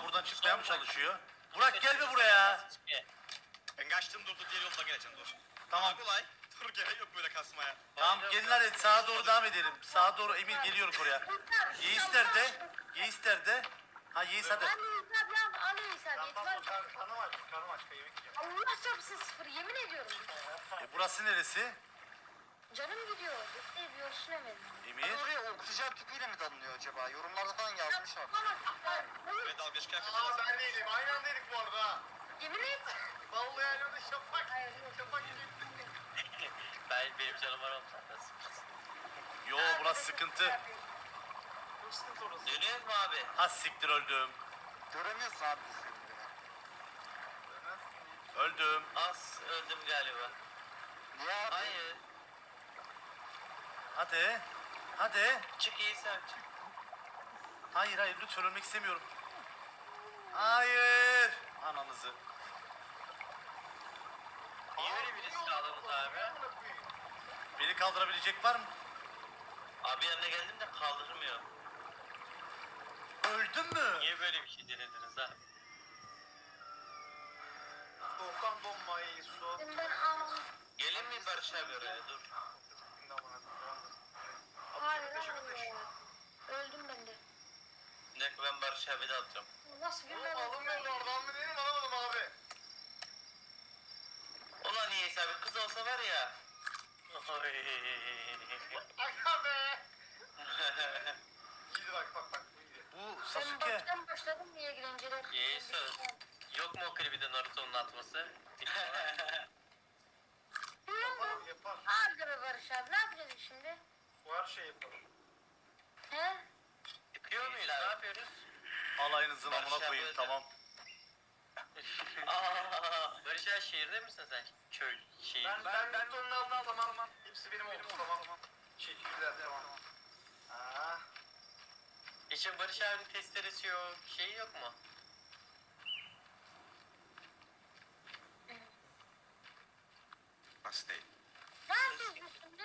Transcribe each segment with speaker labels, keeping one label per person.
Speaker 1: Aa buradan çıkmaya mı çalışıyor? Burak gelme buraya.
Speaker 2: Ben kaçtım dur dur diğer yoldan geleceğim dur.
Speaker 1: Tamam.
Speaker 2: Kolay. Dur gerek yok böyle kasmaya.
Speaker 1: Tamam gelin hadi sağa doğru devam edelim. Sağa doğru Emir geliyor oraya. Yeis nerede? Yeis nerede? Ha Yeis hadi.
Speaker 3: Ben de İsa bir an alıyor İsa bir var.
Speaker 2: Karnım aç, karnım aç. Yemek yiyeceğim.
Speaker 3: Allah çarpsın sıfır yemin ediyorum.
Speaker 1: E, burası neresi?
Speaker 3: Canım gidiyor. Bir olsun hemen.
Speaker 1: Emir.
Speaker 4: Oraya oksijen tüpüyle mi damlıyor acaba? Yorumlarda falan yazmışlar.
Speaker 3: Bak.
Speaker 2: Ve dalga kıyafet
Speaker 5: Aa ben değilim. Aynı andaydık bu arada.
Speaker 3: Yemin et.
Speaker 5: Vallahi aynı anda şafak. Şafak gibi.
Speaker 6: Ben benim canım var oğlum.
Speaker 1: Yo burası sıkıntı.
Speaker 6: Dönüyoruz mu abi?
Speaker 1: Ha siktir öldüm.
Speaker 4: Göremiyorsun abi filmleri.
Speaker 1: Öldüm.
Speaker 6: Az öldüm galiba.
Speaker 4: Niye abi?
Speaker 6: Hayır.
Speaker 1: Hadi. Hadi.
Speaker 6: Çık iyi sen çık.
Speaker 1: Hayır hayır lütfen ölmek istemiyorum. Hayır. Ananızı.
Speaker 6: Niye öyle birisi aldınız abi?
Speaker 1: Beni kaldırabilecek var mı?
Speaker 6: Abi yanına geldim de kaldırmıyor.
Speaker 1: Öldün mü?
Speaker 6: Niye böyle bir şey denediniz abi?
Speaker 5: Doğukan bombayı su.
Speaker 3: Ben ama.
Speaker 6: Gelin mi Barış abi oraya dur.
Speaker 3: Hayır hayır. Öldüm ben de.
Speaker 6: Bir dakika ben Barış abi de alacağım.
Speaker 3: Nasıl bir lan?
Speaker 5: alınmıyordu oradan mı değilim alamadım abi.
Speaker 6: Ulan iyi abi kız olsa var ya. Oy.
Speaker 5: Aga be. İyiydi bak bak bak. bu iyiydi.
Speaker 1: Bu
Speaker 3: Ben
Speaker 1: Sasuke.
Speaker 3: baştan başladım diye eğlenceler.
Speaker 6: Yeğiz Yok mu o klibide Naruto'nun atması?
Speaker 5: Yapar
Speaker 3: be Barış abi ne yapacağız şimdi?
Speaker 5: Bu her şey yapar.
Speaker 3: He?
Speaker 6: Çıkıyor muyuz? Ne yapıyoruz?
Speaker 1: Alayınızın
Speaker 6: Barış
Speaker 1: amına
Speaker 6: abi
Speaker 1: koyayım
Speaker 6: öldü.
Speaker 1: tamam.
Speaker 6: Aa, Barış abi şehirde misin sen? Köy şehir.
Speaker 5: Ben ben ben onun altına tamam. Hepsi benim oldu tamam. Tamam. Aa.
Speaker 6: İçin Barış abinin testeresi yok. Şey yok mu?
Speaker 2: Nasıl değil?
Speaker 3: Ne yapacağız biz şimdi?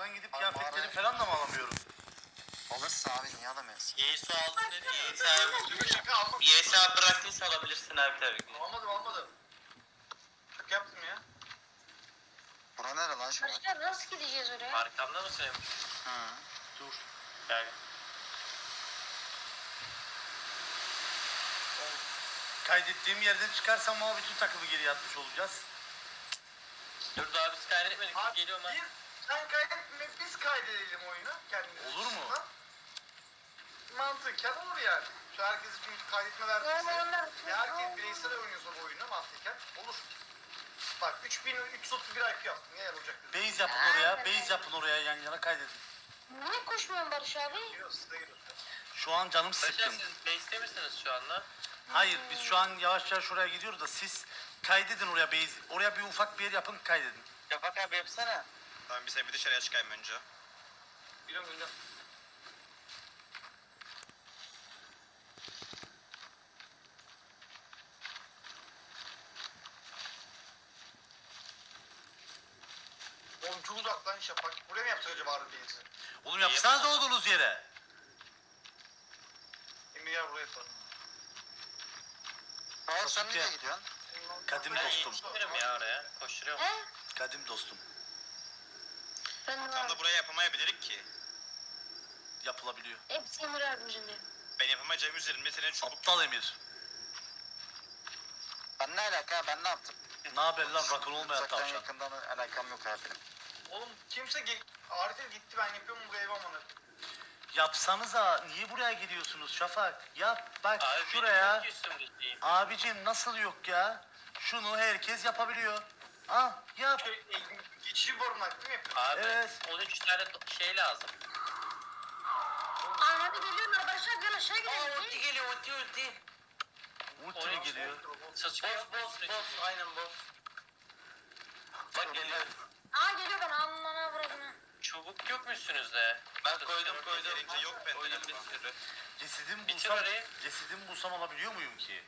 Speaker 1: Oradan gidip
Speaker 4: Abi,
Speaker 1: kıyafetleri falan da mı alamıyorum?
Speaker 4: Alırsın abi niye alamıyorsun?
Speaker 6: Yeğiz aldın dedi. Abi.
Speaker 5: Almadım.
Speaker 6: Yeğiz abi bıraktıysa alabilirsin abi tabii ki.
Speaker 5: Almadım almadım. Şaka yaptım ya.
Speaker 4: Bura nere lan şu an?
Speaker 3: Abi nasıl gideceğiz oraya?
Speaker 6: Arkamda mısın?
Speaker 4: Hı.
Speaker 1: Dur.
Speaker 6: Yani.
Speaker 1: Kaydettiğim yerden çıkarsam ama bütün takımı geri atmış olacağız.
Speaker 6: Dur daha biz kaydetmedik.
Speaker 5: Abi,
Speaker 6: Geliyorum ben.
Speaker 5: Sen kaydetme biz kaydedelim oyunu kendimiz.
Speaker 1: Olur mu?
Speaker 5: açısından. Mantıken olur yani. Şu herkes çünkü kaydetme verdiyse.
Speaker 3: onlar.
Speaker 5: Ya herkes bireysel oynuyorsa bu oyunu mantıken olur. Bak 3331 IQ yaptım. Ne yer olacak dedim.
Speaker 1: Base yapın oraya. Base yapın oraya yan yana kaydedin.
Speaker 3: Niye koşmuyorsun Barış abi?
Speaker 5: Giriyoruz size giriyoruz.
Speaker 1: Şu an canım
Speaker 6: Barış abi
Speaker 1: sıkkın.
Speaker 6: siz base'te misiniz şu anda?
Speaker 1: Hayır biz şu an yavaş yavaş oraya gidiyoruz da siz kaydedin oraya base. Oraya bir ufak bir yer yapın kaydedin.
Speaker 6: Şafak abi yapsana.
Speaker 2: Tamam bir sen bir dışarıya çıkayım önce.
Speaker 5: Biliyorum biliyorum. Oğlum çok uzak lan Şafak. Buraya mı yapacak acaba harbi değilse?
Speaker 1: Oğlum yapsanız da olduğunuz yere.
Speaker 5: Emir gel buraya yapalım.
Speaker 4: Hayır sen nereye gidiyorsun?
Speaker 1: Kadim
Speaker 6: Ben
Speaker 1: dostum.
Speaker 6: yetişirim ya oraya. Koşturuyorum.
Speaker 3: He?
Speaker 1: Kadim dostum.
Speaker 3: Ben de
Speaker 2: Tam
Speaker 3: var.
Speaker 2: da buraya yapamayabilirik ki.
Speaker 1: Yapılabiliyor.
Speaker 3: Hepsi Emir abimizin
Speaker 2: Ben yapamayacağım üzerinde senin çubuk.
Speaker 1: Aptal Emir.
Speaker 4: Ben ne alaka? Ben ne yaptım?
Speaker 1: Ne haber lan rakun olmayan
Speaker 4: Uzaktan
Speaker 1: tavşan.
Speaker 4: yakından alakam yok abi.
Speaker 5: Oğlum kimse ge- Arif gitti ben yapıyorum bu ev amına.
Speaker 1: Yapsanıza niye buraya gidiyorsunuz Şafak? Yap bak
Speaker 6: Abi
Speaker 1: şuraya.
Speaker 6: üstümdeyim.
Speaker 1: Abicim nasıl yok ya? Şunu herkes yapabiliyor. Ah yap.
Speaker 5: Şey, barınak değil mi?
Speaker 6: Abi
Speaker 1: Evet.
Speaker 6: 13 tane şey lazım.
Speaker 3: Aa hadi geliyorlar Barış abi gel aşağı gidelim.
Speaker 6: geliyor ulti ulti.
Speaker 1: Ulti geliyor?
Speaker 6: Boss boss boss aynen boss. Bak geliyor.
Speaker 3: Aa geliyor bana anlana bırakına.
Speaker 6: Çubuk yok mu üstünüzde? Ben koydum koydum.
Speaker 2: Yeterince yok bende
Speaker 6: Koydum bir
Speaker 2: galiba.
Speaker 6: sürü.
Speaker 1: Cesedimi
Speaker 6: Bitir
Speaker 1: bulsam,
Speaker 6: orayı.
Speaker 1: cesedimi bulsam alabiliyor muyum ki?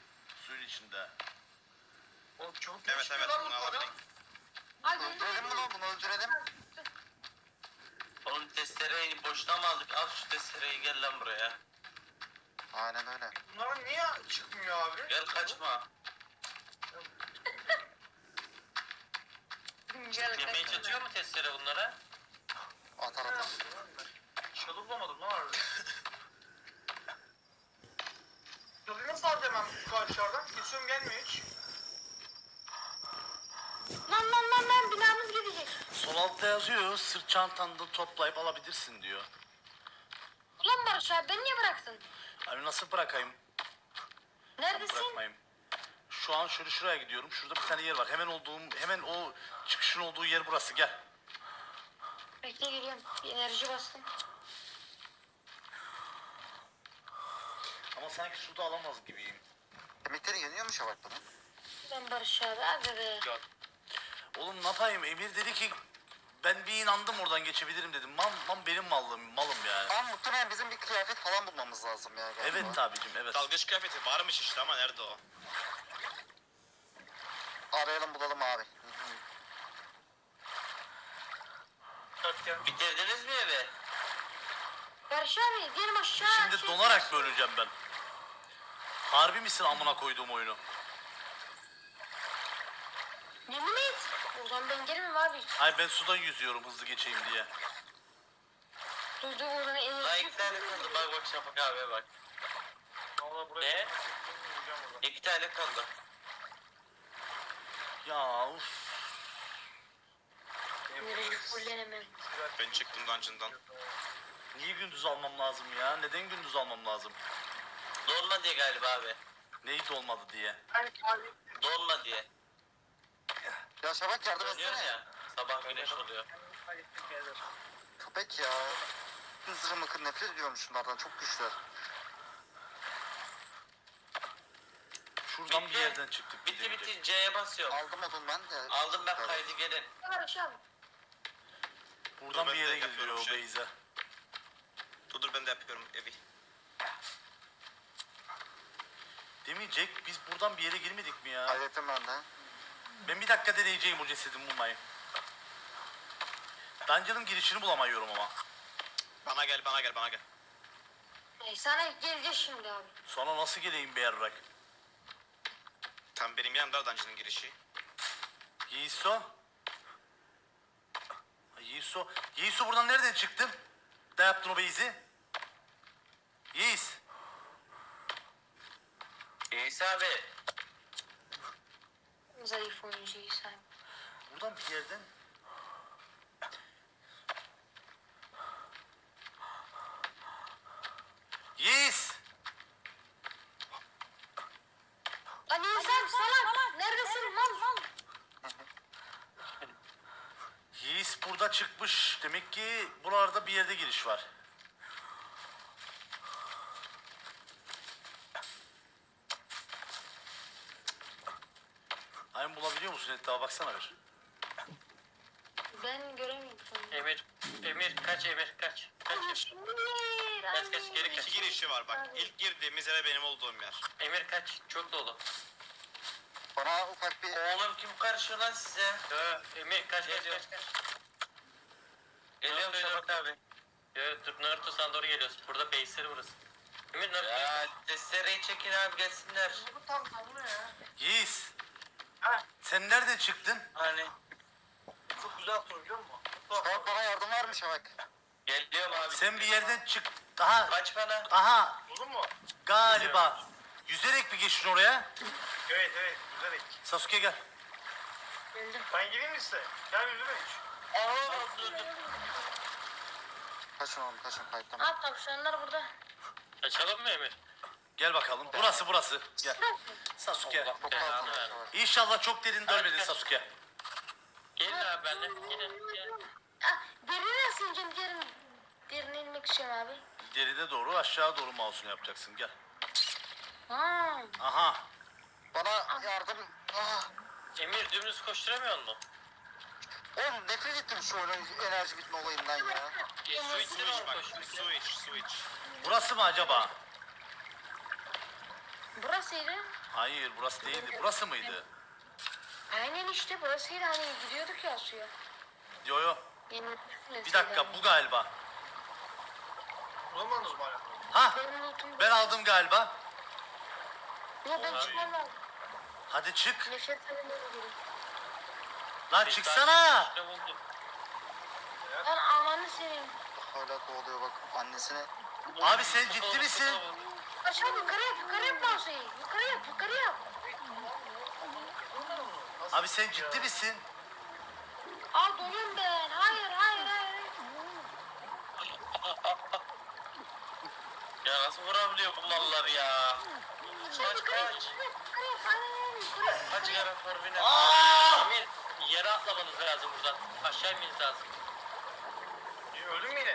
Speaker 1: Suyun içinde.
Speaker 5: Oğlum çabuk
Speaker 2: Evet evet bunu alabilirim.
Speaker 3: Aa geliyor.
Speaker 4: Öldürelim bunu öldürelim.
Speaker 6: Oğlum testereyi boşuna mı aldık? Al şu testereyi gel lan buraya.
Speaker 4: Aynen öyle.
Speaker 5: Bunlar niye çıkmıyor abi?
Speaker 6: Gel kaçma.
Speaker 3: Gel
Speaker 6: Yemeği
Speaker 3: kaçma.
Speaker 6: çatıyor mu testere bunlara?
Speaker 4: Atar atar.
Speaker 5: Shadow bulamadım lan harbi. Shadow'u nasıl aldı hemen bu aşağıdan? Kesiyorum gelmiyor hiç.
Speaker 3: Lan lan lan lan binamız gidecek.
Speaker 1: Sol altta yazıyor sırt çantanda toplayıp alabilirsin diyor.
Speaker 3: Ulan Barış abi beni niye bıraktın?
Speaker 1: Abi nasıl bırakayım?
Speaker 3: Neredesin?
Speaker 1: Bırakmayayım. Şu an şöyle şuraya gidiyorum. Şurada bir tane yer var. Hemen olduğum, hemen o çıkışın olduğu yer burası. Gel.
Speaker 3: Bekle geliyorum. Bir enerji bastım.
Speaker 1: Ama sanki suda alamaz gibiyim.
Speaker 4: Yemekleri yeniyor mu Şafak bunun?
Speaker 3: Ben Barış abi hadi be.
Speaker 1: Oğlum ne yapayım? Emir dedi ki ben bir inandım oradan geçebilirim dedim. Mal, mal benim malım, malım yani.
Speaker 4: Ama muhtemelen bizim bir kıyafet falan bulmamız lazım ya galiba.
Speaker 1: Evet abicim evet.
Speaker 2: Dalgıç kıyafeti varmış işte ama nerede o?
Speaker 4: Arayalım bulalım abi.
Speaker 6: Bitirdiniz mi evi?
Speaker 3: Barış abi diyelim aşağı.
Speaker 1: Şimdi
Speaker 3: şey-
Speaker 1: donarak böleceğim ben. Harbi misin amına koyduğum oyunu?
Speaker 3: Yemin et. O zaman ben gelmem abi.
Speaker 1: Hayır ben sudan yüzüyorum hızlı geçeyim diye.
Speaker 3: Duyduğum oradan
Speaker 6: Daha
Speaker 3: enerji.
Speaker 6: iki tane kaldı. Bak bak Şafak abiye bak.
Speaker 5: Valla
Speaker 6: Ne?
Speaker 5: buraya
Speaker 6: İki tane kaldı.
Speaker 1: Ya uf.
Speaker 3: Enerji fullenemem.
Speaker 2: Ben çıktım dungeon'dan.
Speaker 1: Niye gündüz almam lazım ya? Neden gündüz almam lazım?
Speaker 6: Dolma diye galiba abi.
Speaker 1: Neydi olmadı diye.
Speaker 6: Dolma diye.
Speaker 4: Ya Şafak yardım etsene.
Speaker 6: ya. Sabah güneş oluyor.
Speaker 4: Köpek ya. Hızlı mıkın nefret ediyorum şunlardan çok güçler.
Speaker 1: Şuradan bir
Speaker 6: Bitti.
Speaker 1: yerden çıktık.
Speaker 6: Bitti bitti C'ye basıyorum.
Speaker 4: Aldım odun ben de.
Speaker 6: Aldım ben kaydı gelin.
Speaker 1: Buradan
Speaker 2: Dur,
Speaker 1: bir
Speaker 2: de
Speaker 1: yere
Speaker 2: yapıyorum
Speaker 1: gidiyor o
Speaker 2: şey.
Speaker 1: Beyza.
Speaker 2: Dur dur ben de yapıyorum evi.
Speaker 1: Demeyecek biz buradan bir yere girmedik mi ya?
Speaker 4: Hallettim ben de.
Speaker 1: Ben bir dakika deneyeceğim o cesedi bulmayı. Dungeon'ın girişini bulamıyorum ama.
Speaker 2: Bana gel bana gel bana gel.
Speaker 3: Ey, sana geleceğiz şimdi abi.
Speaker 1: Sonra nasıl geleyim be yarrak?
Speaker 2: Tam benim yanımda dungeon'ın girişi.
Speaker 1: Yiğiso. Yiğiso. Yiğiso buradan nereden çıktın? Ne yaptın o beyzi? Yiğis.
Speaker 6: İsa abi.
Speaker 3: Zayıf oyuncuyuz abi.
Speaker 1: Buradan bir yerden. Yiğis.
Speaker 3: Lan insan salak. Neredesin mal mal.
Speaker 1: Yiğis burada çıkmış. Demek ki buralarda bir yerde giriş var. Bulabiliyor musun? Etrafa baksana bir.
Speaker 3: Ben göremiyorum.
Speaker 6: Emir. Emir kaç Emir kaç. Kaç Emir. Kaç, kaç, geri kaç.
Speaker 2: İki girişi var bak. İlk girdiğimiz yere benim olduğum yer.
Speaker 6: Emir kaç. Çok dolu.
Speaker 4: Bana ufak bir...
Speaker 6: Oğlum kim karışıyor lan size? Yo, Emir kaç kaç kaç kaç. Geliyorum Şafak abi. Yo, dur Naruto sen doğru geliyorsun. Burada base'leri burası. Emir Naruto. Ya testereyi çekin abi gelsinler.
Speaker 5: Bu tam tamam ya.
Speaker 1: Yiğis.
Speaker 5: Ha.
Speaker 1: Sen nereden çıktın?
Speaker 6: Hani
Speaker 5: Çok güzel soru biliyor musun?
Speaker 4: Şafak bana yardım var mı Şafak?
Speaker 6: geliyorum abi.
Speaker 1: Sen bir yerden çık. Aha.
Speaker 6: Kaç bana.
Speaker 1: Aha.
Speaker 5: Uzun mu?
Speaker 1: Galiba. Yüzerek mi geçtin oraya?
Speaker 5: Evet evet güzel ek.
Speaker 1: Sasuke gel.
Speaker 5: Ben gireyim mi size? Gel bir hiç.
Speaker 6: Aa dur dur.
Speaker 4: Kaçın oğlum kaçın kayıttan.
Speaker 3: Abi tavşanlar burada.
Speaker 6: Açalım mı Emir?
Speaker 1: Gel bakalım. Burası burası. Gel. Sasuke. İnşallah çok derin dönmedin
Speaker 6: Hadi.
Speaker 1: Sasuke.
Speaker 6: Gelin abi benimle. Gelin. gelin.
Speaker 3: Ah, derini nasıl ineceğim? Derin, derine inmek istiyorum abi.
Speaker 1: Geride doğru aşağı doğru mouse'unu yapacaksın. Gel.
Speaker 3: Ha.
Speaker 1: Aha.
Speaker 4: Bana yardım... Ah.
Speaker 6: Emir dümdüz koşturamıyor mu?
Speaker 4: Oğlum nefret ettim şu oyunun enerji bitme olayından ya.
Speaker 6: E,
Speaker 2: Switch
Speaker 6: mi
Speaker 2: bak. Switch switch.
Speaker 1: Burası mı acaba?
Speaker 3: Burasıydı.
Speaker 1: Hayır burası değildi. Burası mıydı?
Speaker 3: Aynen işte burasıydı hani gidiyorduk ya suya.
Speaker 1: Yo yo. Bir dakika bu galiba.
Speaker 5: Bulamadınız mı hala?
Speaker 1: Ha
Speaker 3: Benim
Speaker 1: ben aldım galiba.
Speaker 3: Yok ben çıkmam lazım.
Speaker 1: Hadi çık.
Speaker 3: Neşet Hanım'a gidiyorum.
Speaker 1: Lan çıksana.
Speaker 6: İşte buldum.
Speaker 3: Ben ananı seveyim.
Speaker 4: Hala kovalıyor bak annesine.
Speaker 1: Abi sen ciddi misin?
Speaker 3: Aşağı yukarı yap yukarı yap mouse'u. Yukarı yap yukarı yap.
Speaker 1: Abi sen ciddi misin?
Speaker 3: Aa donum ben. Hayır hayır hayır.
Speaker 6: Ya nasıl vurabiliyor bu mallar ya?
Speaker 3: Sen
Speaker 6: Kaç
Speaker 3: yukarı yap
Speaker 6: kaç.
Speaker 3: yukarı yap yukarı yap. Hayır yukarı yap.
Speaker 6: Kaç kere formine.
Speaker 1: Aa!
Speaker 6: Emir yere atlamanız lazım buradan. Aşağı inmeniz lazım.
Speaker 5: Öldün mü yine?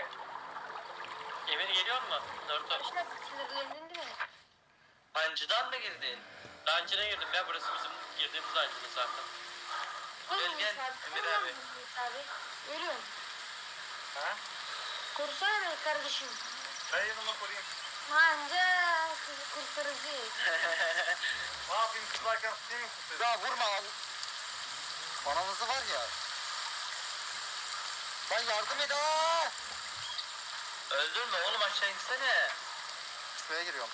Speaker 6: Emir geliyor mu? Naruto.
Speaker 3: Aşağı sinirlendin değil mi?
Speaker 6: Hancıdan mı girdin? Lancına girdim ya burası bizim girdiğimiz hancının zaten. Gel, gel, Emir abi.
Speaker 3: abi. Ölüyorum.
Speaker 5: Ha?
Speaker 3: Kursana beni kardeşim.
Speaker 5: Ben yanıma koruyayım.
Speaker 3: Anca kurtarıcı.
Speaker 5: Ne yapayım kızlarken değil mi kurtarayım?
Speaker 4: Ya vurma lan. Anamızı var ya. Lan yardım et aa.
Speaker 6: Öldürme oğlum aşağı insene.
Speaker 4: Şuraya giriyorum.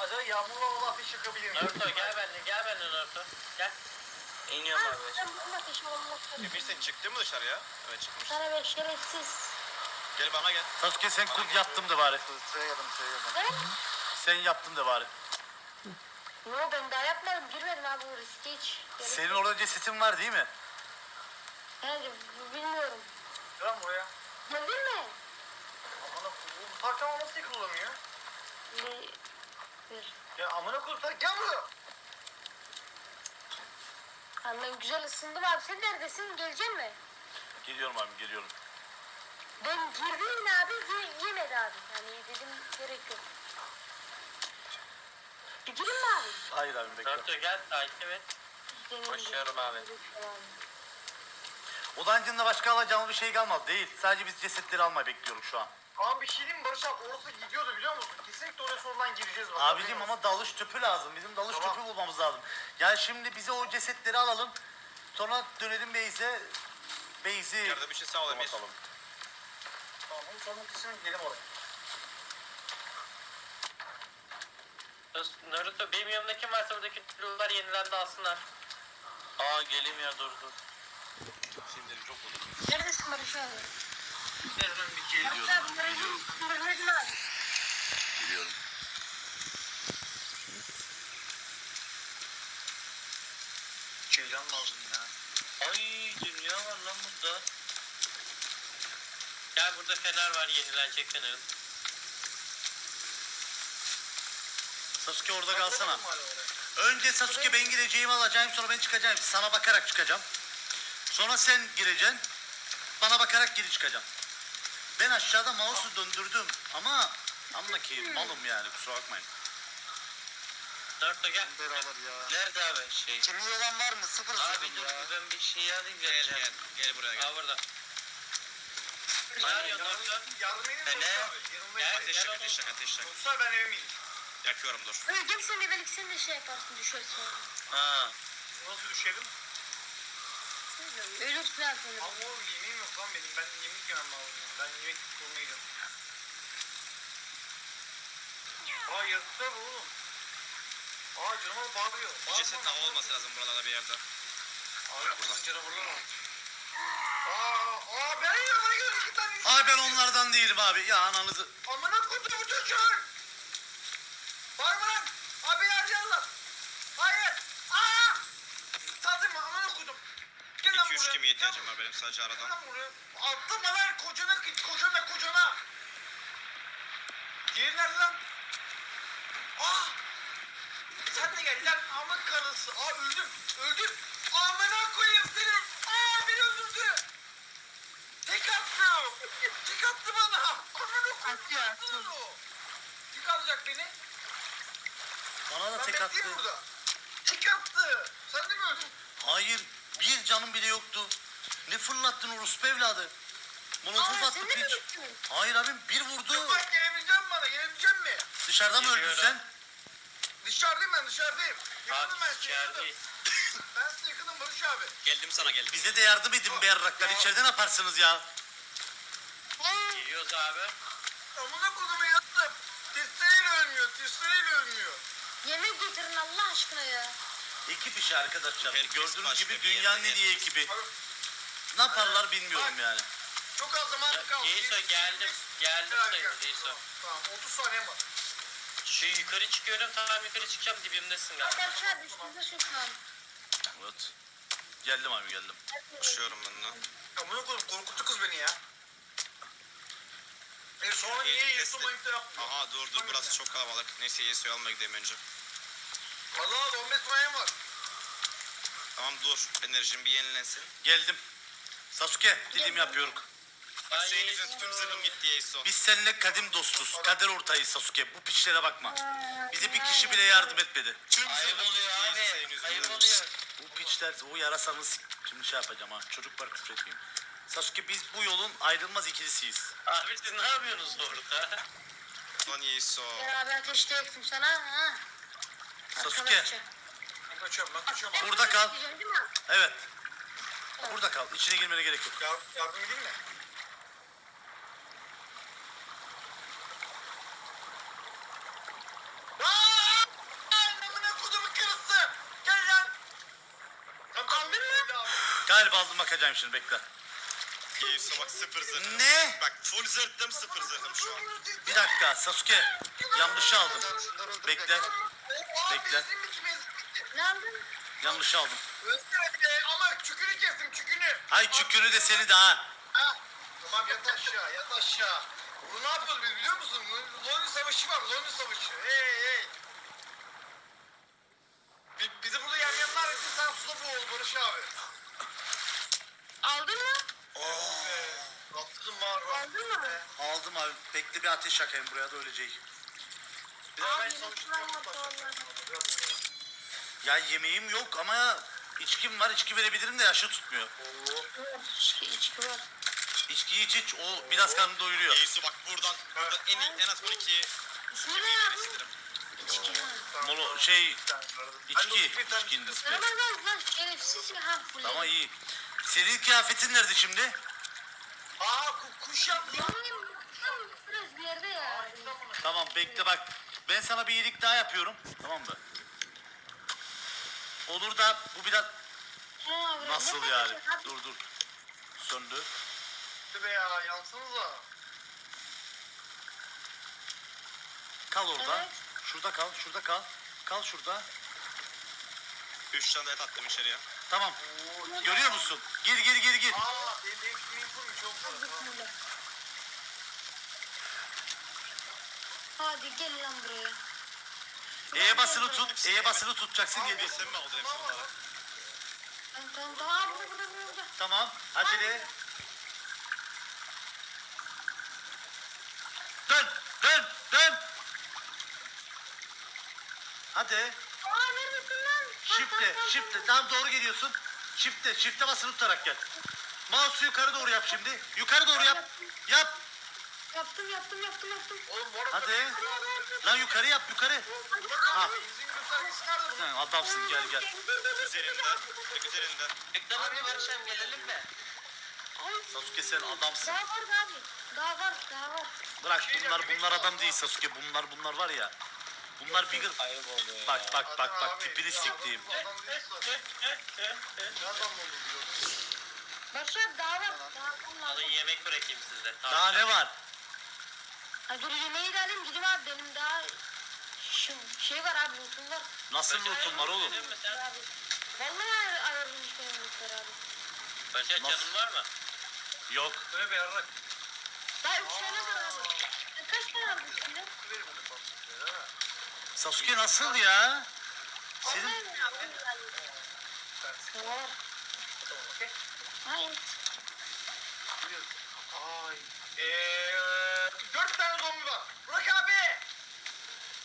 Speaker 5: Acaba yağmurla olan bir çıkabilir miyim?
Speaker 6: Naruto gel benimle gel benimle Naruto. Gel. İniyorum
Speaker 3: Ha,
Speaker 6: abi.
Speaker 3: sen bunun ateşi olmak
Speaker 2: Emir sen çıktın mı dışarıya? Evet çıkmış.
Speaker 3: Sana be şerefsiz.
Speaker 2: Gel bana gel.
Speaker 1: Sasuke sen kurt yaptım da bari.
Speaker 4: Şuraya geldim şuraya geldim.
Speaker 3: Ne?
Speaker 1: Sen yaptın da bari.
Speaker 3: Yo ben daha yapmadım. Girmedim abi bu riske hiç. Gerek
Speaker 1: Senin
Speaker 3: yok.
Speaker 1: orada cesetin var değil mi?
Speaker 3: Bence bilmiyorum.
Speaker 5: Gel lan buraya.
Speaker 3: Geldin mi?
Speaker 5: Amına koyayım. Bu parçam nasıl yıkılamıyor?
Speaker 3: Bir. Bir.
Speaker 5: Ya amına koyayım gel buraya.
Speaker 3: Annem güzel ısındım abi. Sen neredesin? Gelecek mi?
Speaker 1: Geliyorum abi geliyorum.
Speaker 3: Ben girdim abi? Ye, yemedi abi. Yani dedim gerek yok. Girin mi abi?
Speaker 1: Hayır abi bekle.
Speaker 6: Naruto gel takip et.
Speaker 3: Benim
Speaker 6: Koşuyorum abi.
Speaker 1: O dungeon'da başka alacağımız bir şey kalmadı değil. Sadece biz cesetleri almayı bekliyoruz şu an.
Speaker 5: Kaan bir şey diyeyim mi Barış abi orası gidiyordu biliyor musun? Kesinlikle oraya sonradan gireceğiz. bak.
Speaker 1: Abicim ama dalış tüpü lazım. Bizim dalış
Speaker 5: Tamam.
Speaker 1: tüpü bulmamız lazım. Yani şimdi bize o cesetleri alalım. Sonra dönelim Beyze. Beyzi
Speaker 2: Yardım için sağ ol Emir.
Speaker 1: kapatalım.
Speaker 5: Tamam bunu sonra kesin gidelim oraya.
Speaker 6: Naruto benim yanımda kim varsa buradaki türlüler yenilendi alsınlar. Aa geleyim ya dur dur.
Speaker 2: Şimdi çok oldu.
Speaker 3: Neredesin Barış abi?
Speaker 6: Hemen bir
Speaker 3: sınırladın abi.
Speaker 1: Geliyorum.
Speaker 5: Ceylan lazım ya.
Speaker 6: Ay dünya var lan burada. Gel burada fener var yenilenecek fenerin.
Speaker 1: Sasuke orada kalsana. Önce Sasuke ben gireceğimi alacağım sonra ben çıkacağım. Sana bakarak çıkacağım. Sonra sen gireceksin. Bana bakarak geri çıkacağım. Ben aşağıda mouse'u döndürdüm ama amma ki malım yani kusura bakmayın.
Speaker 6: Naruto gel.
Speaker 4: Beraber ya.
Speaker 6: Nerede abi şey?
Speaker 4: Kimi olan var mı? Sıfır
Speaker 6: Abi
Speaker 4: sıfır
Speaker 6: dur
Speaker 4: ya.
Speaker 6: ben bir şey alayım
Speaker 2: Gel
Speaker 6: geleceğim.
Speaker 2: gel. Gel buraya gel.
Speaker 6: Aa burada. Ne arıyorsun Naruto?
Speaker 5: Yardım edin mi abi?
Speaker 6: Gel,
Speaker 5: Hadi.
Speaker 2: Ateş yak ateş yak ateş yak.
Speaker 5: Yoksa ben eve miyim?
Speaker 2: Yakıyorum dur.
Speaker 3: Öyle gel sen de belki sen de şey yaparsın düşersin.
Speaker 6: Ha.
Speaker 5: Nasıl düşerim?
Speaker 3: Ölürsün abi sen de.
Speaker 5: Ama oğlum yemeğim yok lan benim. Ben yemek yemem lazım. Ben yemek kurmaya gidiyorum. Aa var oğlum. Aa canavar bağırıyor.
Speaker 2: Bu ceset hava olması lazım buralarda bir yerde.
Speaker 5: Abi kızın canavarlar var. Aa, aa ben bana göre iki tane
Speaker 1: Ay ben onlardan değilim abi. Ya ananızı.
Speaker 5: Amına koydum bu çocuğun. Bağırma lan. Abi arıyorlar. Hayır. Aa. Tadım amına koydum. Gel lan
Speaker 2: 2-3
Speaker 5: buraya.
Speaker 2: kemiğe
Speaker 5: Gel
Speaker 2: ihtiyacım var benim sadece aradan.
Speaker 5: Atlama lan kocana git kocana kocana. Geri nerede lan? Aa. Sen de gel lan amık karısı. Aa öldüm. Öldüm. Amına koyayım seni. Aa beni öldürdü. Tek attı. Tek attı bana. Amına koyayım. Attı onu. Tek alacak beni.
Speaker 1: Bana da
Speaker 5: Ben
Speaker 1: tek
Speaker 5: bekleyeyim
Speaker 1: attı.
Speaker 5: burada. Tek attı. Sen de mi öldün?
Speaker 1: Hayır bir canım bile yoktu. Ne fırlattın orospu evladı? Molotof attı piç.
Speaker 3: gittin?
Speaker 1: Hayır abim bir vurdu.
Speaker 5: Bak gelebileceğim bana. Gelebileceğim mi?
Speaker 1: Dışarıda mı öldün
Speaker 6: Geliyorum.
Speaker 1: sen?
Speaker 5: Dışarıdayım ben dışarıdayım. Yakınım ben size
Speaker 6: içerideyiz.
Speaker 5: Ben size yakınım Barış abi.
Speaker 2: Geldim sana geldim.
Speaker 1: Bize de yardım edin be yarraklar. İçeride ne yaparsınız ya?
Speaker 6: Geliyoruz abi.
Speaker 5: Amına kodumu yattım. ölmüyor. Testereyle ölmüyor.
Speaker 3: Yemek getirin Allah aşkına ya.
Speaker 1: Ekip işi arkadaşlar.
Speaker 2: Herkes
Speaker 1: Gördüğünüz
Speaker 2: başka
Speaker 1: gibi
Speaker 2: bir
Speaker 1: dünyanın
Speaker 2: yerde,
Speaker 1: en iyi
Speaker 2: herkes.
Speaker 1: ekibi. Ne yaparlar bilmiyorum yani.
Speaker 5: Çok az zaman kaldı.
Speaker 6: Geyso geldim. Geldim
Speaker 5: Bir dakika.
Speaker 6: sayılır Geyso.
Speaker 5: Tamam, Tamam 30 saniye var.
Speaker 6: Şu yukarı çıkıyorum tamam yukarı çıkacağım dibimdesin galiba.
Speaker 3: Abi üstünde sokmam.
Speaker 1: Evet. Geldim abi geldim.
Speaker 2: Koşuyorum ben de.
Speaker 5: Ya bunu koyayım korkuttu kız beni ya. E sonra niye
Speaker 2: Eğitim
Speaker 5: Yesu
Speaker 2: testi.
Speaker 5: mayıpta yapmıyor?
Speaker 2: Aha dur dur burası çok kalabalık. Neyse Yesu'yu almaya gidelim önce.
Speaker 5: Valla 15 saniye var.
Speaker 2: Tamam dur. Enerjim bir yenilensin.
Speaker 1: Geldim. Sasuke dediğimi yapıyorum.
Speaker 2: Bak senin yüzünden tüm zırhım gitti Yesu.
Speaker 1: Biz seninle kadim dostuz. Kader ortağıyız Sasuke. Bu piçlere bakma. Bize bir kişi bile yardım etmedi.
Speaker 2: Tüm
Speaker 6: Ayıp
Speaker 2: zırhım
Speaker 6: oluyor
Speaker 2: gitti senin
Speaker 6: abi.
Speaker 2: yüzünden.
Speaker 6: Ayıp oluyor.
Speaker 1: Bu piçler, o yarasanı sik- Şimdi şey yapacağım ha. Çocuklar küfür etmeyeyim. Sasuke biz bu yolun ayrılmaz ikilisiyiz.
Speaker 6: Abi siz ne yapıyorsunuz orada?
Speaker 2: Lan Yesu.
Speaker 3: Beraber ateşte yaktım sana. Ha.
Speaker 1: Sasuke.
Speaker 5: Ben kaçıyorum ben kaçıyorum. abi.
Speaker 1: Burada kal.
Speaker 3: Değil mi?
Speaker 1: Evet. Burada kal. İçine girmene gerek yok.
Speaker 5: Yar, yardım edeyim mi? Aaa! Amına kodumu kırısı! Gel lan! Aldın mı?
Speaker 1: Galiba aldım bakacağım şimdi bekle.
Speaker 2: Yesu bak sıfır zırhım.
Speaker 1: Ne?
Speaker 2: Bak full zırhtım sıfır zırhım şu an.
Speaker 1: Bir dakika Sasuke. Yanlışı aldım. Bekle. Bekle.
Speaker 3: Ne aldın?
Speaker 1: Yanlışı aldım.
Speaker 5: Özlemedi ama çükünü kestim çükünü.
Speaker 1: Hay çükünü de seni de ha.
Speaker 5: Ha. Tamam yat aşağı yat aşağı. Bunu ne yapıyoruz biz biliyor musun? Loni savaşı var Loni savaşı. Hey hey. Bi- Bizi burada yenmeyenler için sen suda boğul Barış abi.
Speaker 3: Aldın mı?
Speaker 5: Ee, Attım var var.
Speaker 3: Aldın mı?
Speaker 1: Aldım abi. Bekle bir ateş yakayım buraya da öleceğim.
Speaker 5: Ben
Speaker 3: Abi, lütfen.
Speaker 1: Ya yemeğim yok ama içkim var. içki verebilirim de yaşı tutmuyor.
Speaker 3: İçki, içki var.
Speaker 1: İçkiyi iç iç. O biraz karnını doyuruyor.
Speaker 2: Yesu bak buradan, buradan en, en az 12
Speaker 3: İsmi ne
Speaker 2: yemeği
Speaker 3: abi?
Speaker 2: isterim.
Speaker 3: İçki ha.
Speaker 1: Molo şey içki.
Speaker 5: Bir tane
Speaker 1: İçkindi.
Speaker 3: Sana bak lan lan şerefsiz ya ha full.
Speaker 1: Ama iyi. Senin kıyafetin nerede şimdi?
Speaker 5: Aa ku- kuş yaptı.
Speaker 3: Benim biraz bir yerde ya.
Speaker 1: Tamam bekle bak. Ben sana bir iyilik daha yapıyorum. Tamam mı? Olur da bu biraz nasıl
Speaker 3: ne
Speaker 1: yani? Dur dur. Söndü.
Speaker 5: Be ya yansınıza.
Speaker 1: Kal orada.
Speaker 3: Evet.
Speaker 1: Şurada kal. Şurada kal. Kal şurada.
Speaker 2: 3 tane de et attım içeriye.
Speaker 1: Tamam. Görüyor musun? Gir gir gir gir.
Speaker 5: Benim full çok var.
Speaker 3: Hadi gel lan buraya.
Speaker 1: E'ye basılı tut. E'ye basılı tutacaksın
Speaker 2: Sen
Speaker 1: geleceksin.
Speaker 2: mi aldın hepsini onları?
Speaker 3: Tamam tamam tamam burada burada burada.
Speaker 1: Tamam. Acele. Dön. Dön. Dön. Hadi.
Speaker 3: Aa neredesin lan?
Speaker 1: Şifte. Şifte.
Speaker 3: tamam.
Speaker 1: Tam doğru geliyorsun. Şifte. Şifte basılı tutarak gel. Mouse'u yukarı doğru yap şimdi. Yukarı doğru yap. Yap.
Speaker 3: Yaptım yaptım yaptım yaptım.
Speaker 5: Oğlum bu arada
Speaker 1: Hadi. Lan yukarı yap yukarı. Ha.
Speaker 5: Benzin göstergesi nerede?
Speaker 1: Sen adamsın gel gel.
Speaker 2: Üzerinde, tek üzerinde.
Speaker 6: Ekranı bir Barış abi gelelim mi?
Speaker 1: Sasuke sen adamsın.
Speaker 3: Daha var abi. Daha var daha var.
Speaker 1: Bırak bunlar bunlar adam değil Sasuke. Bunlar bunlar var ya. Bunlar bigger.
Speaker 6: Ayıp oluyor
Speaker 1: Bak bak bak bak
Speaker 5: abi,
Speaker 1: tipini
Speaker 5: ya
Speaker 1: siktiğim.
Speaker 5: adam değilse- Nereden buldu diyor.
Speaker 3: Barış abi daha var. Daha bunlar.
Speaker 6: Alın yemek bırakayım size.
Speaker 1: Daha ne var?
Speaker 3: Ha, dur yemeği de alayım gideyim abi benim daha şu şey var abi lootum var.
Speaker 1: Nasıl lootun var oğlum?
Speaker 6: Dedin mi sen?
Speaker 3: Abi. Vallahi ayarlamış benim lootlar abi.
Speaker 6: Başka
Speaker 1: Nasıl?
Speaker 6: canın var mı?
Speaker 1: Yok.
Speaker 5: Böyle bir yarrak.
Speaker 3: Daha üç tane var abi. Sen kaç tane aldın şimdi?
Speaker 5: Hadi patlıcı, ha.
Speaker 1: Sasuke nasıl ya? Senin
Speaker 3: Vallahi mi abi? Var.
Speaker 5: Tamam okey.
Speaker 3: Hayır.
Speaker 5: Ay. Eee dört tane zombi var. Bırak abi.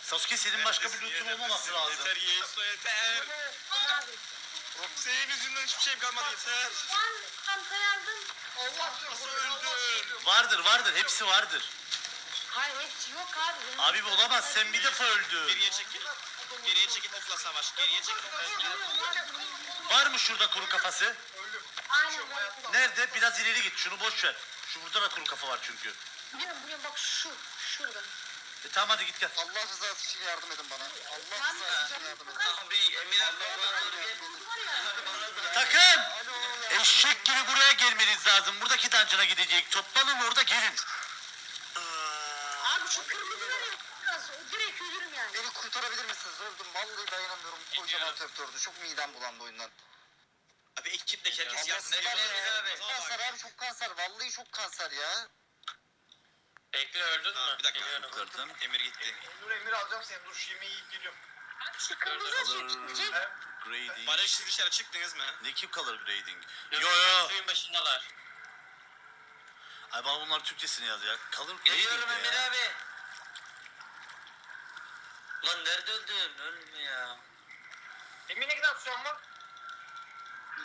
Speaker 1: Sasuke senin başka bir lootun olmaması lazım.
Speaker 2: Yeter Yesu yeter. Senin yüzünden hiçbir şeyim kalmadı yeter.
Speaker 5: Allah
Speaker 2: Nasıl öldün?
Speaker 1: Vardır vardır hepsi vardır.
Speaker 3: Hayır hepsi yok abi. Benim
Speaker 1: Abi bu olamaz sen bir defa öldün.
Speaker 2: Geriye çekil. Geriye çekil okla savaş. Geriye çekil okla savaş.
Speaker 1: Var mı şurada kuru kafası? Nerede? Biraz ileri git. Şunu boş ver. Şu burada da kuru kafa var çünkü.
Speaker 3: Biliyorum biliyorum bak şu. Şurada.
Speaker 1: E tamam hadi git gel.
Speaker 4: Allah rızası için yardım edin bana. Allah
Speaker 3: Tamam,
Speaker 4: rızası için
Speaker 3: tamam.
Speaker 4: yardım edin.
Speaker 6: Abi Emir abi bana doğru gel.
Speaker 1: Takım! Eşek gibi buraya gelmeniz lazım. Buradaki dancına gidecek. Toplanın orada gelin.
Speaker 3: Abi şu kırmızıları biraz direkt ölürüm yani.
Speaker 4: Beni kurtarabilir misiniz? Öldüm. Vallahi dayanamıyorum. Kocaman töptördü. Çok midem bulandı oyundan.
Speaker 2: Abi ekiple herkes
Speaker 4: Allah
Speaker 2: yardım
Speaker 4: sizi. Kanser abi çok kanser. Vallahi çok kanser ya.
Speaker 6: Bekle öldün mü?
Speaker 2: Bir dakika.
Speaker 6: Geliyorum.
Speaker 2: Kırdım. Emir gitti.
Speaker 5: Dur Emir alacağım seni. Dur şu yemeği yiyip geliyorum.
Speaker 3: Şu kırmızı çıkacak.
Speaker 1: Grading.
Speaker 2: Barış siz dışarı çıktınız mı?
Speaker 1: Ne kim color grading?
Speaker 6: Yok,
Speaker 1: Yo yo.
Speaker 6: Suyun başındalar.
Speaker 1: Ay bana bunlar Türkçesini yaz ya. Color
Speaker 6: Geliyorum
Speaker 1: grading
Speaker 6: Emir
Speaker 1: de ya.
Speaker 6: abi. Lan nerede öldün? Ölme ya.
Speaker 5: Emir ne kadar süren var?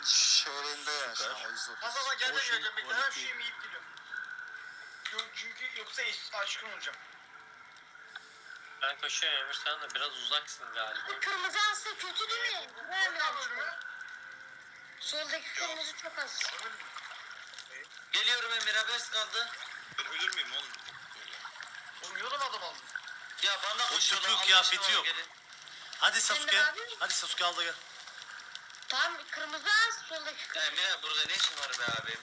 Speaker 4: Şöyleyinde ya. şu an, O yüzden.
Speaker 5: Fazla zaman geleceğim
Speaker 1: Ocean
Speaker 5: geleceğim. Bekle hemen şu
Speaker 1: quality.
Speaker 5: yemeği yiyip geliyorum. Yok, çünkü yoksa eş, aşkın olacağım.
Speaker 6: Ben koşuyorum Emir sen de biraz uzaksın galiba.
Speaker 3: Kırmızı aslında kötü değil mi?
Speaker 5: Ne
Speaker 3: Vermiyorum.
Speaker 5: yapıyorum?
Speaker 3: Soldaki kırmızı çok az.
Speaker 6: Geliyorum Emir az kaldı.
Speaker 2: Ben ölür müyüm oğlum?
Speaker 5: Oğlum yolum adam aldım.
Speaker 6: Ya bana koşuyorlar.
Speaker 1: çocuğun
Speaker 6: Allah
Speaker 1: kıyafeti
Speaker 6: aşkına
Speaker 1: yok.
Speaker 6: gelin.
Speaker 1: Hadi Sasuke.
Speaker 3: abi.
Speaker 1: Hadi Sasuke al da gel.
Speaker 3: Tamam kırmızı az soldaki
Speaker 6: Ya
Speaker 3: kırmızı.
Speaker 6: Emir abi burada ne işin var be abi?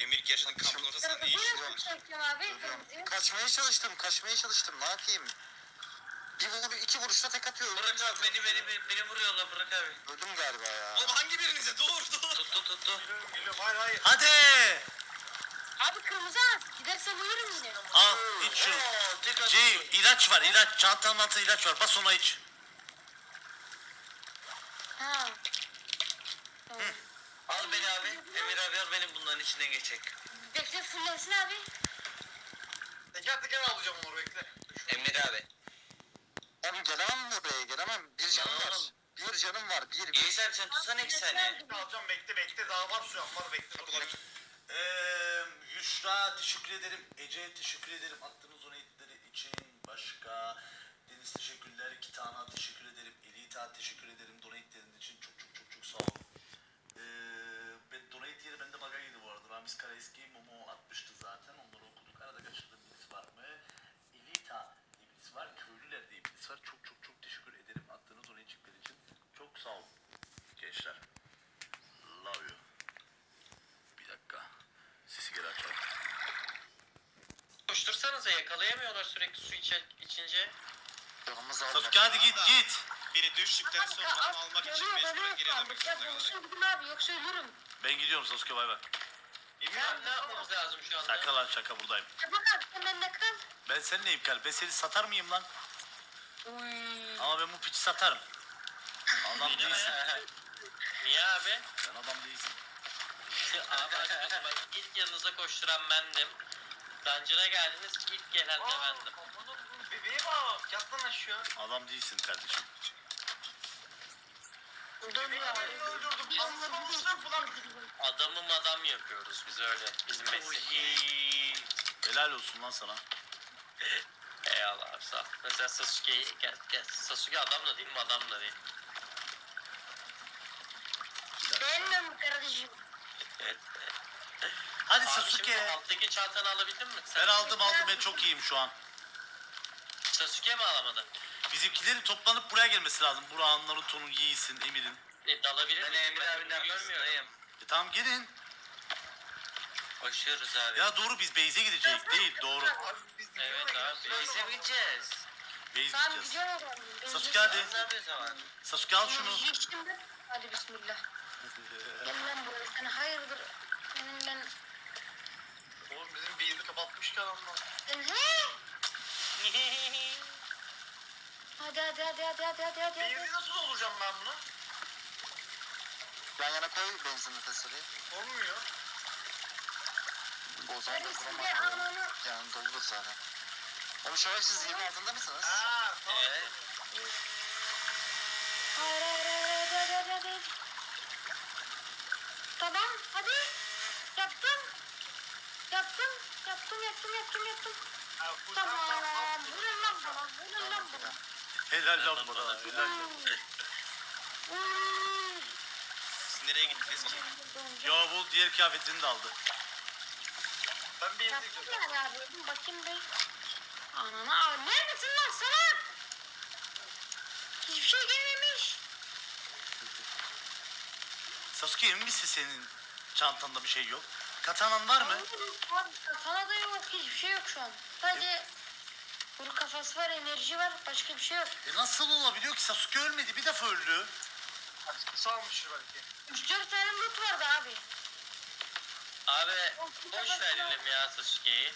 Speaker 2: Emir gerçekten kampın ortasında ne işi
Speaker 3: Kırmızıyı
Speaker 2: var?
Speaker 3: abi? Kırmızıyı.
Speaker 4: Kaçmaya çalıştım. Kaçmaya çalıştım. Ne yapayım? Bir vur, iki vuruşta tek atıyor.
Speaker 6: Bırak abi beni beni beni, beni vuruyorlar bırak abi.
Speaker 4: Öldüm galiba ya.
Speaker 2: Oğlum hangi birinize? Dur dur.
Speaker 6: Tuttu tuttu.
Speaker 5: Geliyorum geliyorum. Hayır hayır.
Speaker 1: Hadi.
Speaker 3: Abi kırmızı az. Gidersem uyurum yine.
Speaker 1: Al iç şunu.
Speaker 6: Oo, tek
Speaker 1: ilaç var ilaç. Çantanın altında ilaç var. Bas ona iç.
Speaker 3: Ha. Tamam.
Speaker 6: Al beni abi. Emir abi bunların içine geçecek.
Speaker 3: Bekle fullensin abi.
Speaker 5: Teker teker alacağım onları bekle.
Speaker 6: Emir abi.
Speaker 4: Oğlum gelemem mi buraya? Gelemem. Bir canım var. Bir canım var. Bir. bir.
Speaker 6: Abi sen tutsana iki saniye.
Speaker 5: Alacağım bekle bekle. Daha var süren var bekle.
Speaker 2: Kapılar.
Speaker 1: Eee Yüşra teşekkür ederim. Ece teşekkür ederim. Attığınız donetleri için. Başka. Deniz teşekkürler. Kitana teşekkür ederim. Elita teşekkür ederim. Donetlerin için çok çok çok çok sağ olun. Eee ben donate yeri bende baga girdi bu arada. Ramiz Karaeski Momo atmıştı zaten. Onları okuduk. Arada kaçırdığım birisi var mı? Elita diye birisi var. Köylüler diye birisi var. Çok çok çok teşekkür ederim. Attığınız donetçikler için. Çok sağ olun. Gençler. Love you. Bir dakika. Sesi geri açalım.
Speaker 6: Koştursanıza yakalayamıyorlar sürekli su içe, içince.
Speaker 4: Aldı.
Speaker 1: Sasuke hadi git git.
Speaker 2: Biri düştükten sonra onu almak için mecburen geri almak zorunda kaldık.
Speaker 3: Yoksa gidin abi yoksa ölürüm.
Speaker 1: Ben gidiyorum Sasuke bay bay.
Speaker 6: Ne yapmamız lazım şu anda?
Speaker 1: Şaka lan şaka buradayım.
Speaker 3: Ya bak abi sen kal.
Speaker 1: Ben seninleyim kal. Ben seni satar mıyım lan?
Speaker 3: Uy.
Speaker 1: Ama ben bu piçi satarım. Adam değilsin.
Speaker 6: Niye abi?
Speaker 1: Sen adam değilsin.
Speaker 6: abi bak ilk yanınıza koşturan bendim. Dancına geldiniz ilk gelen de bendim.
Speaker 5: Bebeğe bak. Yat lan aşağı.
Speaker 1: Adam değilsin kardeşim.
Speaker 5: Beni öldürdüm. Anladım. Sırf ulan.
Speaker 6: Adamım adam yapıyoruz biz öyle. Bizim meslek.
Speaker 1: Helal olsun lan sana.
Speaker 6: Eyvallah abi sağ ol. Mesela Sasuke, gel, gel. Sasuke adam da değil mi adam da değil.
Speaker 3: Beğenmiyorum kardeşim.
Speaker 1: Hadi
Speaker 6: Abi şimdi
Speaker 1: Sasuke.
Speaker 6: alttaki çantanı alabildin mi? Sen
Speaker 1: Ben aldım aldım ben çok iyiyim şu an.
Speaker 6: Sasuke mi alamadın?
Speaker 1: Bizimkilerin toplanıp buraya gelmesi lazım. Burak'ın, Naruto'nun, Yiğit'in, Emir'in.
Speaker 6: E, dalabilir
Speaker 7: Ben? Emir abinin arkasındayım.
Speaker 1: E tamam gelin.
Speaker 7: Koşuyoruz abi.
Speaker 1: Ya doğru biz Beyze gideceğiz değil doğru.
Speaker 6: Evet abi.
Speaker 7: Neyse gideceğiz?
Speaker 1: Beyze
Speaker 3: Tamam
Speaker 1: gideceğiz.
Speaker 3: gidiyorum. Ben
Speaker 1: Sasuke hadi.
Speaker 7: Ne yapıyoruz?
Speaker 1: Sasuke al şunu.
Speaker 3: Ben. Hadi bismillah. Gel lan buraya. Sen hayırdır? Senin ben...
Speaker 5: Oğlum bizim base'i kapatmış ki adamlar.
Speaker 3: Sen he? Hadi hadi hadi hadi hadi hadi hadi. Hadi.
Speaker 5: nasıl dolduracağım ben bunu?
Speaker 4: Yan yana koy benzinli tesereyi.
Speaker 5: Olmuyor.
Speaker 4: O zaman da
Speaker 3: Hadi
Speaker 4: kuramaz.
Speaker 3: ananı...
Speaker 4: Yani doludur zaten. Oğlum an siz yerin altında mısınız?
Speaker 5: Aa tamam.
Speaker 7: Ee,
Speaker 3: Hayır hayır hayır hadi hadi hadi. hadi. Tamam hadi. Yaptım. Yaptım. Yaptım yaptım yaptım yaptım.
Speaker 5: Ha, full
Speaker 3: Tamam. Vurun lan bana. Vurun lan bana.
Speaker 1: Helal lan bana. Helal lan.
Speaker 2: Siz nereye gittiniz ki?
Speaker 1: Ya bu diğer kıyafetini de aldı.
Speaker 5: Ben base'i
Speaker 3: Yaptım yani abi. Bakayım bir. Anana abi neredesin lan salak? Hiçbir şey gelmemiş.
Speaker 1: Sasuke emin misin senin çantanda bir şey yok? Katanan var mı?
Speaker 3: Abi kafana da yok hiçbir şey yok şu an. Sadece kuru kafası var enerji var başka bir şey yok.
Speaker 1: E nasıl olabiliyor ki Sasuke ölmedi bir defa öldü.
Speaker 5: Salmıştır belki.
Speaker 3: 3-4 tane loot vardı abi.
Speaker 6: Abi boş verelim ya Sasuke'yi.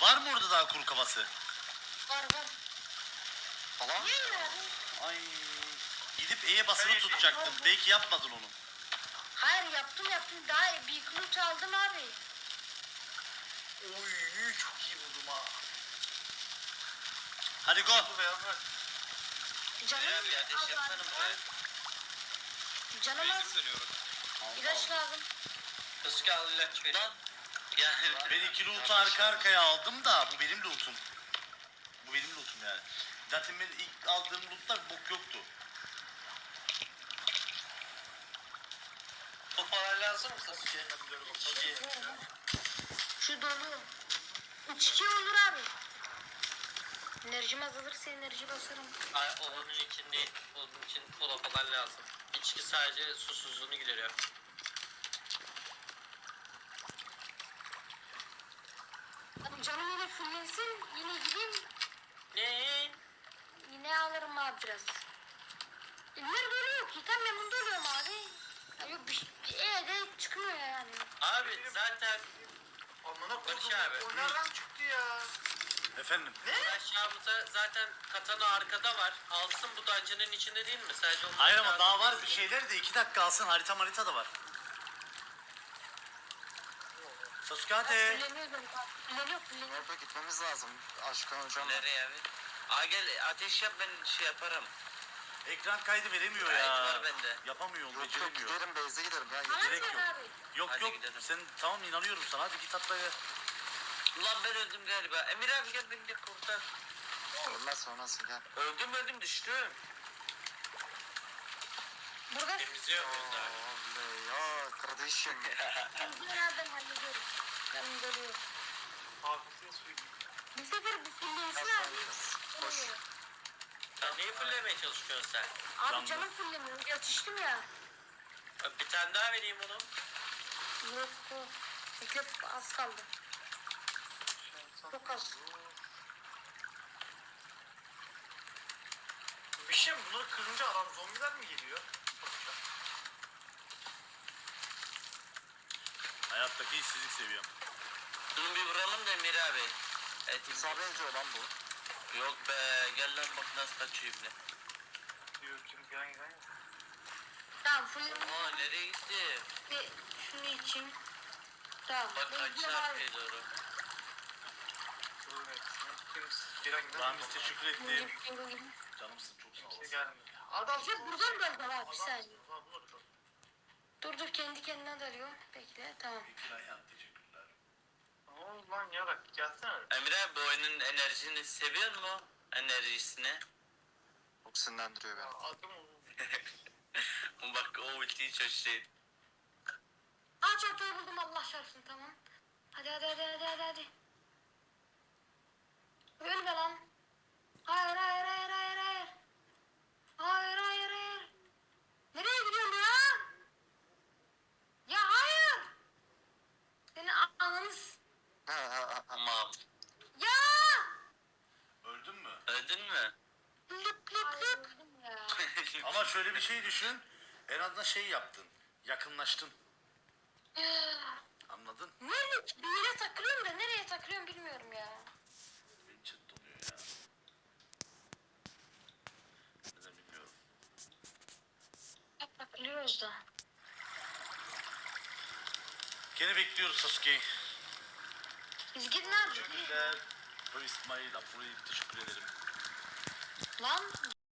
Speaker 1: Var mı orada daha kuru kafası?
Speaker 3: Var var.
Speaker 4: Falan.
Speaker 3: Niye öyle abi?
Speaker 1: Ay gidip E'ye basılı tutacaktım. Belki yapmadın onu.
Speaker 3: Hayır yaptım yaptım daha bir loot aldım abi.
Speaker 5: Oy çok iyi buldum ha.
Speaker 1: Hadi go.
Speaker 3: Canım
Speaker 7: Ya bir ateş
Speaker 3: az
Speaker 7: yapsana buraya.
Speaker 3: Canım az.
Speaker 2: dönüyorum.
Speaker 3: İlaç lazım.
Speaker 6: Sasuke al ilaç ver.
Speaker 7: Lan. Yani
Speaker 1: Ben iki loot'u arka arkaya aldım da bu benim loot'um. Bu benim loot'um yani. Zaten ben ilk aldığım loot'ta bir bok yoktu.
Speaker 6: Topalar lazım mı Sasuke? İki.
Speaker 3: Şu dolu. 3-2 olur abi. Enerjim azalırsa enerji basarım.
Speaker 6: Ay, onun için değil. Onun için kola falan lazım. İçki sadece susuzluğunu gideriyor.
Speaker 3: Abi canım yine fullensin yine gideyim
Speaker 6: Ne?
Speaker 3: yine alırım abi biraz. Eller doluyor ki tam yanında doluyorum abi. Ya yok bir şey e de çıkmıyor yani.
Speaker 6: Abi zaten
Speaker 5: Amına
Speaker 6: Barış
Speaker 5: koydum.
Speaker 6: abi.
Speaker 5: O nereden çıktı ya?
Speaker 1: Efendim?
Speaker 6: aşağımıza zaten katana arkada var. Alsın bu dungeon'ın içinde değil mi? Sadece onun
Speaker 1: Hayır ama daha var bir şeyler de iki dakika alsın harita harita da var. Sasuke hadi.
Speaker 3: Fulleniyor da fulleniyor fulleniyor.
Speaker 4: Nerede gitmemiz lazım. Aşkın hocam.
Speaker 7: nereye abi? Aa gel ateş yap ben şey yaparım.
Speaker 1: Ekran kaydı veremiyor
Speaker 7: Kayıt
Speaker 1: ya.
Speaker 7: var bende.
Speaker 1: Yapamıyor,
Speaker 4: Yok yok
Speaker 1: beceremiyor.
Speaker 4: giderim Beyze giderim ya.
Speaker 3: Ver
Speaker 1: yok.
Speaker 3: abi.
Speaker 1: Yok
Speaker 7: Hadi
Speaker 1: yok
Speaker 7: gidelim.
Speaker 1: sen tamam inanıyorum sana hadi git atla gel.
Speaker 7: Ulan ben öldüm galiba. Emir abi gel beni de kurtar.
Speaker 4: Ölmez ölmez gel.
Speaker 7: Öldüm öldüm düştüm.
Speaker 3: Burada
Speaker 6: Temizliyor muyuz abi?
Speaker 4: Oley ya kardeşim.
Speaker 3: fulleniyor ben hallediyorum. Canım doluyor.
Speaker 5: Hafifin suyu.
Speaker 3: Bir sefer bu fullensin abi.
Speaker 4: Koş.
Speaker 3: Fulleniyor.
Speaker 6: Sen neyi fullemeye çalışıyorsun sen?
Speaker 3: Abi
Speaker 1: Canım.
Speaker 3: canım fulleniyor. Yatıştım ya.
Speaker 6: Abi Bir tane daha vereyim onu.
Speaker 3: Yok yok. Bekle az kaldı. Çok az.
Speaker 5: Bir şey? Bunları kırınca adam zombiler mi geliyor?
Speaker 1: Hayattaki işsizlik seviyorum.
Speaker 7: Bunu bir vuralım da Emir abi. Evet,
Speaker 4: İsa benziyor lan bu.
Speaker 7: Yok be gel lan bak nasıl kaçıyor ibne.
Speaker 5: Diyor kim gelen gelen.
Speaker 3: Tamam fulleniyor.
Speaker 7: Aa nereye gitti?
Speaker 3: Bir şunu içeyim. Tamam.
Speaker 7: Bak
Speaker 3: Ben
Speaker 7: kaçtı
Speaker 3: abi.
Speaker 7: arkaya doğru.
Speaker 5: Durun hepsini. Gelen.
Speaker 1: Ramiz teşekkür ettim. Canımsın çok sağ olasın.
Speaker 5: Adam.
Speaker 3: İşte buradan da var abi bir saniye. Dur dur kendi kendine darıyor. Bekle tamam.
Speaker 1: Peki Ayhan teşekkürler.
Speaker 5: Ne oldu lan yarak? Gelsene.
Speaker 7: Emir abi bu oyunun enerjisini seviyor mu? Enerjisini.
Speaker 4: Çok sinirlendiriyor beni.
Speaker 5: Adım.
Speaker 7: Bak o ultiyi çözecek.
Speaker 3: Aa çantayı buldum Allah şartsın tamam. Hadi hadi hadi. Ölme lan. Hayır hayır hayır hayır hayır. Hayır hayır hayır. Nereye gidiyorsun ya? Ya hayır. Seni ananız.
Speaker 7: Tamam.
Speaker 3: Ya.
Speaker 1: Öldün mü?
Speaker 7: Öldün mü?
Speaker 3: Lüp lüp lüp. ya.
Speaker 1: Ama şöyle bir şey düşün. En azından şey yaptın. Yakınlaştın. Anladın?
Speaker 3: Nerede? Bir yere takılıyorum da nereye takılıyorum bilmiyorum ya.
Speaker 1: Benim chat doluyor ya. Neden bilmiyorum.
Speaker 3: Hep takılıyoruz da.
Speaker 1: Gene bekliyoruz Sasuke'yi.
Speaker 3: Biz gidin abi.
Speaker 1: Teşekkürler. Bu İsmail Afro'yu teşekkür ederim.
Speaker 3: Lan